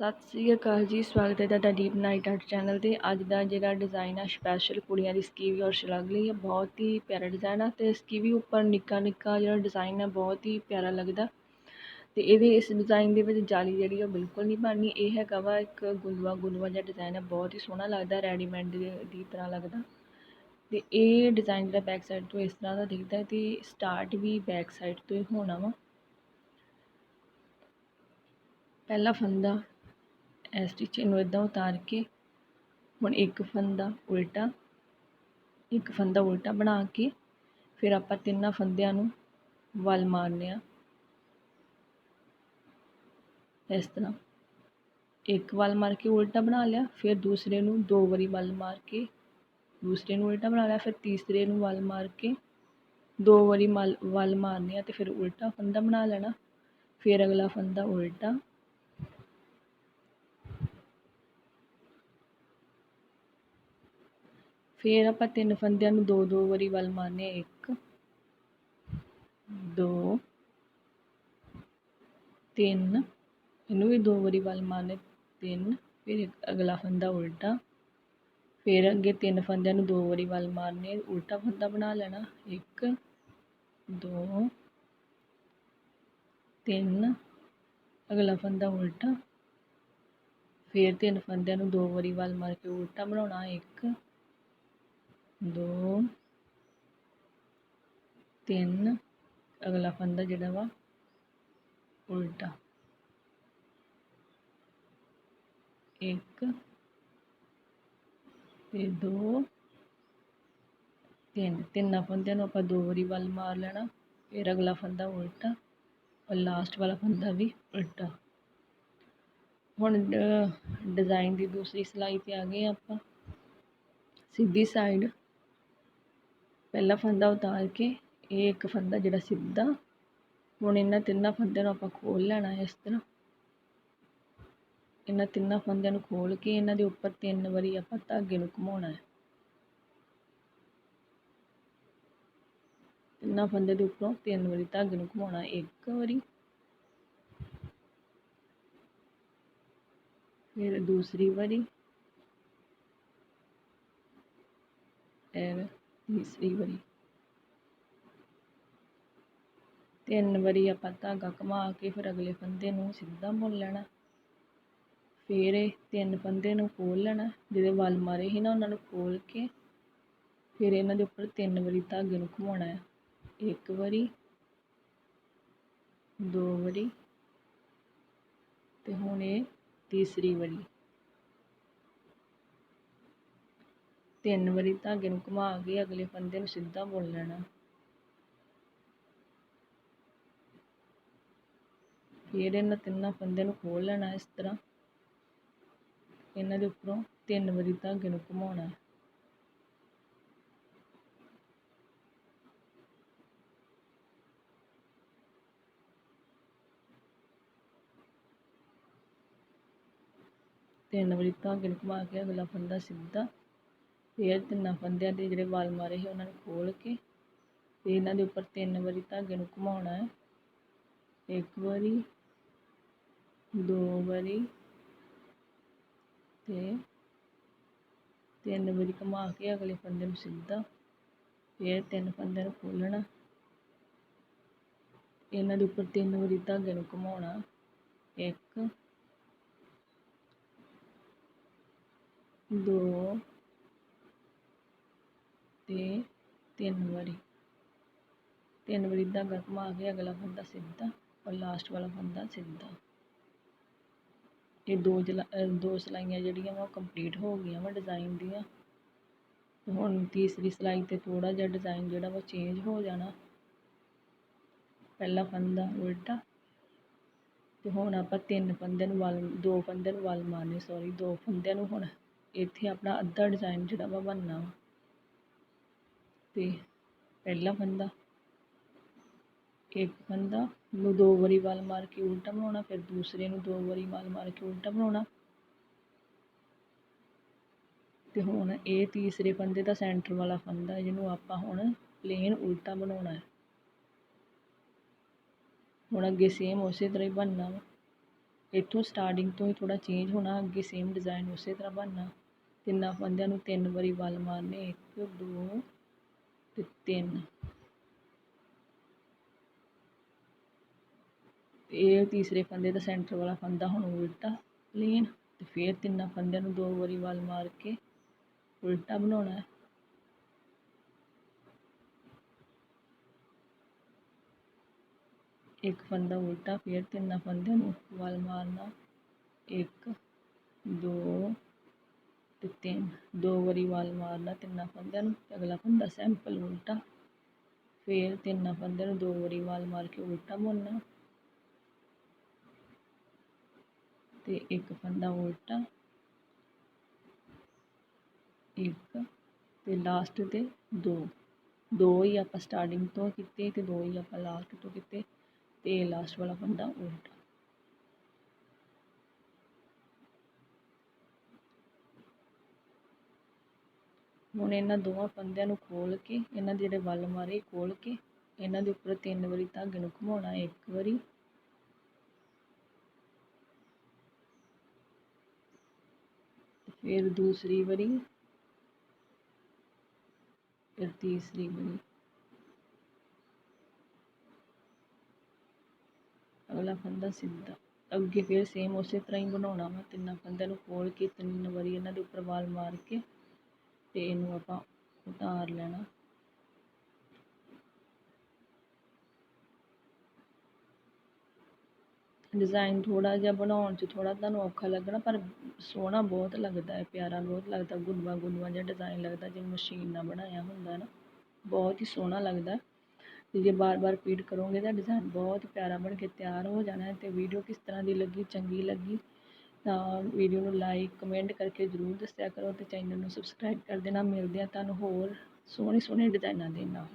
ਸਤਿ ਸ੍ਰੀ ਅਕਾਲ ਜੀ, ਸਵਾਗਤ ਹੈ ਤੁਹਾਡਾ ਡੀਪ ਨਾਈਟ ਆਰਟ ਚੈਨਲ ਤੇ। ਅੱਜ ਦਾ ਜਿਹੜਾ ਡਿਜ਼ਾਈਨ ਆ ਸਪੈਸ਼ਲ ਕੁੜੀਆਂ ਦੀ ਸਕੀਵੀ ਔਰ ਸ਼ਲਗ ਲਈ ਆ, ਬਹੁਤ ਹੀ ਪਿਆਰਾ ਡਿਜ਼ਾਈਨ ਆ ਅਤੇ ਸਕੀਵੀ ਉੱਪਰ ਨਿੱਕਾ ਨਿੱਕਾ ਜਿਹੜਾ ਡਿਜ਼ਾਈਨ ਆ, ਬਹੁਤ ਹੀ ਪਿਆਰਾ ਲੱਗਦਾ। ਅਤੇ ਇਹਦੇ ਇਸ ਡਿਜ਼ਾਈਨ ਦੇ ਵਿੱਚ ਜਾਲੀ ਜਿਹੜੀ ਉਹ ਬਿਲਕੁਲ ਨਹੀਂ ਬਣਨੀ। ਇਹ ਹੈਗਾ ਵਾ ਇੱਕ ਗੁਲਵਾ ਗੁਲਵਾ ਜਿਹਾ ਡਿਜ਼ਾਈਨ ਆ, ਬਹੁਤ ਹੀ ਸੋਹਣਾ ਲੱਗਦਾ ਰੈਡੀਮੇਡ ਦੀ ਤਰ੍ਹਾਂ ਲੱਗਦਾ। ਅਤੇ ਇਹ ਡਿਜ਼ਾਈਨ ਜਿਹੜਾ ਬੈਕ ਸਾਈਡ ਤੋਂ ਇਸ ਤਰ੍ਹਾਂ ਦਾ ਦਿਖਦਾ ਅਤੇ ਸਟਾਰਟ ਵੀ ਬੈਕ ਸਾਈਡ ਤੋਂ ਹੀ ਹੋਣਾ ਵਾ। ਪਹਿਲਾ ਫੰਦਾ ਇਸ ਸਟਿਚ ਨੂੰ ਇਦਾਂ ਉਤਾਰ ਕੇ ਹੁਣ ਇੱਕ ਫੰਦਾ ਉਲਟਾ, ਇੱਕ ਫੰਦਾ ਉਲਟਾ ਬਣਾ ਕੇ ਫਿਰ ਆਪਾਂ ਤਿੰਨਾਂ ਫੰਦਿਆਂ ਨੂੰ ਵੱਲ ਮਾਰਨੇ ਆ। ਇਸ ਤਰ੍ਹਾਂ ਇੱਕ ਵੱਲ ਮਾਰ ਕੇ ਉਲਟਾ ਬਣਾ ਲਿਆ, ਫਿਰ ਦੂਸਰੇ ਨੂੰ ਦੋ ਵਾਰੀ ਵੱਲ ਮਾਰ ਕੇ, ਦੂਸਰੇ ਨੂੰ ਉਲਟਾ ਬਣਾ ਲਿਆ, ਫਿਰ ਤੀਸਰੇ ਨੂੰ ਵੱਲ ਮਾਰ ਕੇ ਦੋ ਵਾਰੀ ਮਲ ਵੱਲ ਮਾਰਨੇ ਆ ਤੇ ਫਿਰ ਉਲਟਾ ਫੰਦਾ ਬਣਾ ਲੈਣਾ। ਫਿਰ ਅਗਲਾ ਫੰਦਾ ਉਲਟਾ ਫਿਰ ਆਪਾਂ ਤਿੰਨ ਫੰਦਿਆਂ ਨੂੰ ਦੋ ਦੋ ਵਾਰੀ ਵੱਲ ਮਾਰਨੇ ਇੱਕ, ਦੋ, ਤਿੰਨ, ਇਹਨੂੰ ਵੀ ਦੋ ਵਾਰੀ ਵੱਲ ਮਾਰਨੇ, ਤਿੰਨ, ਫਿਰ ਅਗਲਾ ਫੰਦਾ ਉਲਟਾ, ਫਿਰ ਅੱਗੇ ਤਿੰਨ ਫੰਦਿਆਂ ਨੂੰ ਦੋ ਵਾਰੀ ਵੱਲ ਮਾਰਨੇ, ਉਲਟਾ ਫੰਦਾ ਬਣਾ ਲੈਣਾ, ਇੱਕ, ਦੋ, ਤਿੰਨ, ਅਗਲਾ ਫੰਦਾ ਉਲਟਾ, ਫਿਰ ਤਿੰਨ ਫੰਦਿਆਂ ਨੂੰ ਦੋ ਵਾਰੀ ਵੱਲ ਮਾਰ ਕੇ ਉਲਟਾ ਬਣਾਉਣਾ, ਇੱਕ ਦੋ, ਤਿੰਨ, ਅਗਲਾ ਫੰਦਾ ਜਿਹੜਾ ਵਾ, ਉਲਟਾ। ਇੱਕ ਤੇ ਦੋ, ਤਿੰਨ। ਤਿੰਨਾਂ ਫੰਦਿਆਂ ਨੂੰ ਆਪਾਂ ਦੋ ਵਾਰੀ ਵੱਲ ਮਾਰ ਲੈਣਾ, ਫਿਰ ਅਗਲਾ ਫੰਦਾ ਉਲਟਾ ਔਰ ਲਾਸਟ ਵਾਲਾ ਫੰਦਾ ਵੀ ਉਲਟਾ। ਹੁਣ ਡਿਜ਼ਾਈਨ ਦੀ ਦੂਸਰੀ ਸਲਾਈ ਤੇ ਆ ਗਏ ਆਪਾਂ। ਸਿੱਧੀ ਸਾਈਡ ਪਹਿਲਾ ਫੰਦਾ ਉਤਾਰ ਕੇ, ਇਹ ਇੱਕ ਫੰਦਾ ਜਿਹੜਾ ਸਿੱਧਾ, ਹੁਣ ਇਹਨਾਂ ਤਿੰਨਾਂ ਫੰਦਿਆਂ ਨੂੰ ਆਪਾਂ ਖੋਲ ਲੈਣਾ ਇਸ ਤਰ੍ਹਾਂ। ਇਹਨਾਂ ਤਿੰਨਾਂ ਫੰਦਿਆਂ ਨੂੰ ਖੋਲ ਕੇ ਇਹਨਾਂ ਦੇ ਉੱਪਰ ਤਿੰਨ ਵਾਰੀ ਆਪਾਂ ਧਾਗੇ ਨੂੰ ਘੁਮਾਉਣਾ ਹੈ। ਤਿੰਨਾਂ ਫੰਦੇ ਦੇ ਉੱਪਰੋਂ ਤਿੰਨ ਵਾਰੀ ਧਾਗੇ ਨੂੰ ਘੁਮਾਉਣਾ, ਇੱਕ ਵਾਰੀ। ਫਿਰ ਦੂਸਰੀ ਵਾਰੀ ਫਿਰ ਤੀਸਰੀ ਵਾਰੀ। ਤਿੰਨ ਵਾਰੀ ਆਪਾਂ ਧਾਗਾ ਘੁਮਾ ਕੇ ਫਿਰ ਅਗਲੇ ਫੰਦੇ ਨੂੰ ਸਿੱਧਾ ਬੁਣ ਲੈਣਾ। ਫਿਰ ਇਹ ਤਿੰਨ ਫੰਦੇ ਨੂੰ ਖੋਲ ਲੈਣਾ, ਜਿਹਦੇ ਵੱਲ ਮਾਰੇ ਸੀ ਨਾ ਉਹਨਾਂ ਨੂੰ ਖੋਲ ਕੇ, ਫਿਰ ਇਹਨਾਂ ਦੇ ਉੱਪਰ ਤਿੰਨ ਵਾਰੀ ਧਾਗੇ ਨੂੰ ਘੁਮਾਉਣਾ ਹੈ। ਇੱਕ ਵਾਰੀ, ਦੋ ਵਾਰੀ, ਤੇ ਹੁਣ ਇਹ ਤੀਸਰੀ ਵਾਰੀ। ਤਿੰਨ ਵਾਰੀ ਧਾਗੇ ਨੂੰ ਘੁਮਾ ਕੇ ਅਗਲੇ ਫੰਦੇ ਨੂੰ ਸਿੱਧਾ ਬੁਣ ਲੈਣਾ। ਫਿਰ ਇਹਨਾਂ ਤਿੰਨਾਂ ਫੰਦੇ ਨੂੰ ਖੋਲ ਲੈਣਾ ਇਸ ਤਰ੍ਹਾਂ। ਇਹਨਾਂ ਦੇ ਉੱਪਰੋਂ ਤਿੰਨ ਵਾਰੀ ਧਾਗੇ ਨੂੰ ਘੁਮਾਉਣਾ। ਤਿੰਨ ਵਾਰੀ ਧਾਗੇ ਨੂੰ ਘੁਮਾ ਕੇ ਅਗਲਾ ਫੰਦਾ ਸਿੱਧਾ ਫਿਰ ਤਿੰਨਾਂ ਫੰਦਿਆਂ ਦੇ ਜਿਹੜੇ ਵਲ ਮਾਰੇ ਸੀ ਉਹਨਾਂ ਨੂੰ ਖੋਲ੍ਹ ਕੇ ਤੇ ਇਹਨਾਂ ਦੇ ਉੱਪਰ ਤਿੰਨ ਵਾਰੀ ਧਾਗੇ ਨੂੰ ਘੁਮਾਉਣਾ ਹੈ। ਇੱਕ ਵਾਰੀ, ਦੋ ਵਾਰੀ ਅਤੇ ਤਿੰਨ ਵਾਰੀ ਘੁਮਾ ਕੇ ਅਗਲੇ ਫੰਦੇ ਨੂੰ ਸਿੱਧਾ ਫਿਰ ਤਿੰਨ ਫੰਦਿਆਂ ਨੂੰ ਖੋਲ੍ਹਣਾ। ਇਹਨਾਂ ਦੇ ਉੱਪਰ ਤਿੰਨ ਵਾਰੀ ਧਾਗੇ ਨੂੰ ਘੁਮਾਉਣਾ। ਇੱਕ, ਦੋ ਤੇ ਤਿੰਨ ਵਾਰੀ। ਤਿੰਨ ਵਾਰੀ ਧਾਗਾ ਘੁਮਾ ਕੇ ਅਗਲਾ ਫੰਦਾ ਸਿੱਧਾ ਔਰ ਲਾਸਟ ਵਾਲਾ ਫੰਦਾ ਸਿੱਧਾ। ਇਹ ਦੋ ਜਲਾ ਦੋ ਸਲਾਈਆਂ ਜਿਹੜੀਆਂ ਵਾ ਉਹ ਕੰਪਲੀਟ ਹੋ ਗਈਆਂ ਵਾ ਡਿਜ਼ਾਈਨ ਦੀਆਂ। ਹੁਣ ਤੀਸਰੀ ਸਲਾਈ ਤੇ ਥੋੜਾ ਜਿਹਾ ਡਿਜ਼ਾਈਨ ਜਿਹੜਾ ਵਾ ਚੇਂਜ ਹੋ ਜਾਣਾ। ਪਹਿਲਾ ਫੰਦਾ ਉਲਟਾ। ਤੇ ਹੁਣ ਆਪਾਂ ਤਿੰਨ ਫੰਦਿਆਂ ਨੂੰ ਵੱਲ, ਦੋ ਫੰਦਿਆਂ ਨੂੰ ਵੱਲ ਮਾਰਨੇ ਸੌਰੀ ਦੋ ਫੰਦਿਆਂ ਨੂੰ ਹੁਣ ਇੱਥੇ ਆਪਣਾ ਅੱਧਾ ਡਿਜ਼ਾਈਨ ਜਿਹੜਾ ਵਾ ਬਣਨਾ ਵਾ ਪਹਿਲਾ ਫੰਦਾ ਇੱਕ ਫੰਦਾ ਨੂੰ ਦੋ ਵਾਰੀ ਵਾਲ ਮਾਰ ਕੇ ਉਲਟਾ ਬਣਾਉਣਾ, ਫਿਰ ਦੂਸਰੇ ਨੂੰ ਦੋ ਵਾਰੀ ਵਾਲ ਮਾਰ ਕੇ ਉਲਟਾ ਬਣਾਉਣਾ। ਤੇ ਹੁਣ ਇਹ ਤੀਸਰੇ ਫੰਦੇ ਦਾ ਸੈਂਟਰ ਵਾਲਾ ਫੰਦਾ ਜਿਹਨੂੰ ਆਪਾਂ ਹੁਣ ਪਲੇਨ ਉਲਟਾ ਬਣਾਉਣਾ ਹੈ। ਹੁਣ ਅੱਗੇ ਸੇਮ ਉਸੇ ਤਰ੍ਹਾਂ ਹੀ ਬਣਨਾ ਵਾ। ਇੱਥੋਂ ਸਟਾਰਟਿੰਗ ਤੋਂ ਹੀ ਥੋੜ੍ਹਾ ਚੇਂਜ ਹੋਣਾ, ਅੱਗੇ ਸੇਮ ਡਿਜ਼ਾਈਨ ਉਸੇ ਤਰ੍ਹਾਂ ਬਣਨਾ। ਤਿੰਨਾਂ ਫੰਦਿਆਂ ਨੂੰ ਤਿੰਨ ਵਾਰੀ ਵਾਲ ਮਾਰਨੇ, ਇੱਕ, ਦੋ ਤੇ ਇਹ ਤੀਸਰੇ ਫੰਦੇ ਦਾ ਸੈਂਟਰ ਵਾਲਾ ਫੰਦਾ ਹੁਣ ਉਲਟਾ ਪਲੇਨ ਤੇ ਫਿਰ ਤਿੰਨਾਂ ਫੰਦਿਆਂ ਨੂੰ ਦੋ ਵਾਰੀ ਵਾਲ ਮਾਰ ਕੇ ਉਲਟਾ ਬਣਾਉਣਾ ਹੈ। ਇੱਕ ਫੰਦਾ ਉਲਟਾ, ਫਿਰ ਤਿੰਨਾਂ ਫੰਦਿਆਂ ਨੂੰ ਵਾਲ ਮਾਰਨਾ। 1 2 ਦਿੱਤੇ ਦੋ ਵਾਰੀ ਵਾਲ ਮਾਰਨਾ, ਤਿੰਨਾਂ ਫੰਦਿਆਂ ਨੂੰ ਅਤੇ ਅਗਲਾ ਫੰਦਾ ਸੈਂਪਲ ਉਲਟਾ। ਫਿਰ ਤਿੰਨਾਂ ਫੰਦਿਆਂ ਨੂੰ ਦੋ ਵਾਰੀ ਵਾਲ ਮਾਰ ਕੇ ਉਲਟਾ ਬੁਣਨਾ ਤੇ ਇੱਕ ਬੰਦਾ ਉਲਟਾ, ਇੱਕ ਤੇ ਲਾਸਟ ਤੇ ਦੋ। ਦੋ ਹੀ ਆਪਾਂ ਸਟਾਰਟਿੰਗ ਤੋਂ ਕੀਤੇ ਤੇ ਦੋ ਹੀ ਆਪਾਂ ਲਾਸਟ ਤੋਂ ਕੀਤੇ। ਤੇ ਲਾਸਟ ਵਾਲਾ ਬੰਦਾ ਉਲਟਾ। ਹੁਣ ਇਹਨਾਂ ਦੋਵਾਂ ਫੰਦਿਆਂ ਨੂੰ ਖੋਲ੍ਹ ਕੇ, ਇਹਨਾਂ ਦੇ ਜਿਹੜੇ ਵੱਲ ਮਾਰੇ ਖੋਲ੍ਹ ਕੇ, ਇਹਨਾਂ ਦੇ ਉੱਪਰ ਤਿੰਨ ਵਾਰੀ ਧਾਗੇ ਨੂੰ ਘੁਮਾਉਣਾ, ਇੱਕ ਵਾਰੀ। ਫਿਰ ਦੂਸਰੀ ਵਾਰੀ, ਫਿਰ ਤੀਸਰੀ ਵਾਰੀ। ਅਗਲਾ ਫੰਦਾ ਸਿੱਧਾ। ਅੱਗੇ ਫਿਰ ਸੇਮ ਉਸੇ ਤਰ੍ਹਾਂ ਹੀ ਬਣਾਉਣਾ ਵਾ, ਤਿੰਨਾਂ ਫੰਦਿਆਂ ਨੂੰ ਖੋਲ ਕੇ, ਤਿੰਨ ਵਾਰੀ ਇਹਨਾਂ ਦੇ ਉੱਪਰ ਵਾਲ ਮਾਰ ਕੇ। ਤੇ ਇਹਨੂੰ ਆਪਾਂ ਉਤਾਰ ਲੈਣਾ। ਡਿਜ਼ਾਈਨ ਥੋੜਾ ਜਿਹਾ ਬਣਾਉਣ 'ਚ ਥੋੜਾ ਤੁਹਾਨੂੰ ਔਖਾ ਲੱਗਣਾ, ਪਰ ਸੋਹਣਾ ਬਹੁਤ ਲੱਗਦਾ ਹੈ, ਪਿਆਰਾ ਬਹੁਤ ਲੱਗਦਾ, ਗੁੰਦਵਾ ਗੁੰਦਵਾ ਜਿਹਾ ਡਿਜ਼ਾਈਨ ਲੱਗਦਾ, ਜਿਵੇਂ ਮਸ਼ੀਨ ਨਾਲ ਬਣਾਇਆ ਹੁੰਦਾ ਨਾ। ਬਹੁਤ ਹੀ ਸੋਹਣਾ ਲੱਗਦਾ। ਤੇ ਜੇ ਬਾਰ-ਬਾਰ ਰਿਪੀਟ ਕਰੋਗੇ ਤਾਂ ਡਿਜ਼ਾਈਨ ਬਹੁਤ ਪਿਆਰਾ ਬਣ ਕੇ ਤਿਆਰ ਹੋ ਜਾਣਾ ਹੈ ਤੇ ਵੀਡੀਓ ਕਿਸ ਤਰ੍ਹਾਂ ਦੀ ਲੱਗੀ, ਚੰਗੀ ਲੱਗੀ ਤਾਂ ਵੀਡੀਓ ਨੂੰ ਲਾਈਕ ਕਮੈਂਟ ਕਰਕੇ ਜ਼ਰੂਰ ਦੱਸਿਆ ਕਰੋ ਅਤੇ ਚੈਨਲ ਨੂੰ ਸਬਸਕ੍ਰਾਈਬ ਕਰ ਦੇਣਾ। ਮਿਲਦੇ ਹਾਂ ਤੁਹਾਨੂੰ ਹੋਰ ਸੋਹਣੇ ਸੋਹਣੇ ਡਿਜ਼ਾਈਨਾਂ ਦੇ ਨਾਲ।